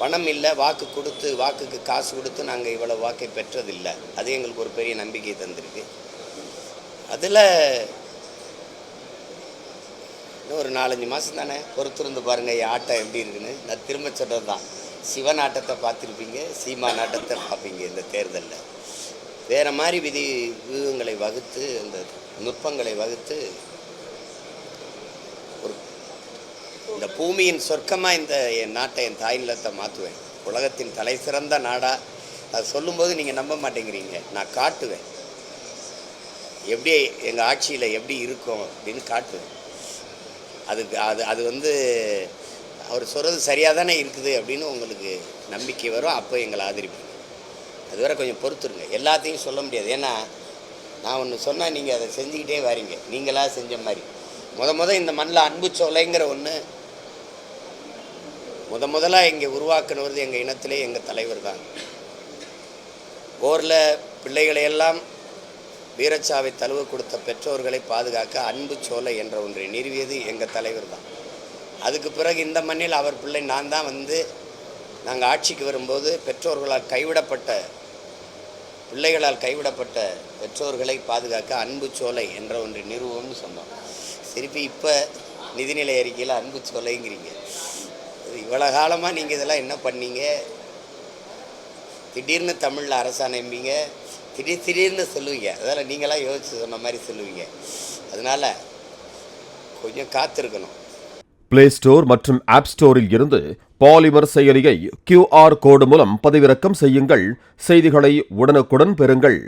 பணம் இல்லை வாக்கு கொடுத்து வாக்குக்கு காசு கொடுத்து நாங்கள் இவ்வளோ வாக்கை பெற்றதில்லை. அது எங்களுக்கு ஒரு பெரிய நம்பிக்கை தந்திருக்கு. அதில் இன்னும் ஒரு நாலஞ்சு மாதம் தானே பொறுத்திருந்து பாருங்கள் என் ஆட்டம் எப்படி இருக்குன்னு? நான் திரும்ப சொல்கிறது தான் சிவன் ஆட்டத்தை பார்த்துருப்பீங்க சீமா நாட்டத்தை பார்ப்பீங்க இந்த தேர்தலில். வேறு மாதிரி விதி வியூகங்களை வகுத்து அந்த நுட்பங்களை வகுத்து ஒரு இந்த பூமியின் சொர்க்கமாக இந்த என் நாட்டை என் தாய் நிலத்தை மாற்றுவேன் உலகத்தின் தலை சிறந்த நாடாக அது சொல்லும்போது நீங்கள் நம்ப மாட்டேங்கிறீங்க. நான் காட்டுவேன். எப்படி எங்கள் ஆட்சியில் எப்படி இருக்கும் அப்படின்னு காட்டுவேன். அதுக்கு அது அது வந்து அவர் சொல்கிறது சரியாக தானே இருக்குது அப்படின்னு உங்களுக்கு நம்பிக்கை வரும். அப்போ எங்களை ஆதரிப்பீங்க. அது வரை கொஞ்சம் பொறுத்துருங்க. எல்லாத்தையும் சொல்ல முடியாது. ஏன்னா நான் ஒன்று சொன்னால் நீங்கள் அதை செஞ்சுக்கிட்டே வரீங்க. நீங்களாக செஞ்ச மாதிரி. முத முத இந்த மண்ணில் அன்பு சோலைங்கிற ஒன்று முத முதலாக இங்கே உருவாக்குனது எங்கள் இனத்திலே எங்கள் தலைவர் தான் போரில் பிள்ளைகளையெல்லாம் வீரச்சாவை தழுவ கொடுத்த பெற்றோர்களை பாதுகாக்க அன்பு சோலை என்ற ஒன்றை நிறுவியது எங்கள் தலைவர் தான் அதுக்கு பிறகு இந்த மண்ணில் அவர் பிள்ளை நான் தான் வந்து நாங்கள் ஆட்சிக்கு வரும்போது பெற்றோர்களால் கைவிடப்பட்ட பிள்ளைகளால் கைவிடப்பட்ட பெற்றோர்களை பாதுகாக்க அன்பு சோலை என்ற ஒன்றை நிறுவோம்னு சொன்னோம். திருப்பி இப்போ நிதிநிலை அறிக்கையில் அன்பு சோலைங்கிறீங்க. இவ்வளோ காலமாக நீங்கள் இதெல்லாம் என்ன பண்ணீங்க? திடீர்னு தமிழில் அரசாணைம்பீங்க திடீர் திடீர்னு சொல்லுவீங்க. அதெல்லாம் நீங்களாம் யோசிச்சு சொன்ன மாதிரி சொல்லுவீங்க. அதனால் கொஞ்சம் காத்திருக்கணும். பிளே ஸ்டோர் மற்றும் ஆப் ஸ்டோரில் இருந்து பாலிமர் செயலியை கியூஆர் கோடு மூலம் பதிவிறக்கம் செய்யுங்கள். செய்திகளை உடனுக்குடன் பெறுங்கள்.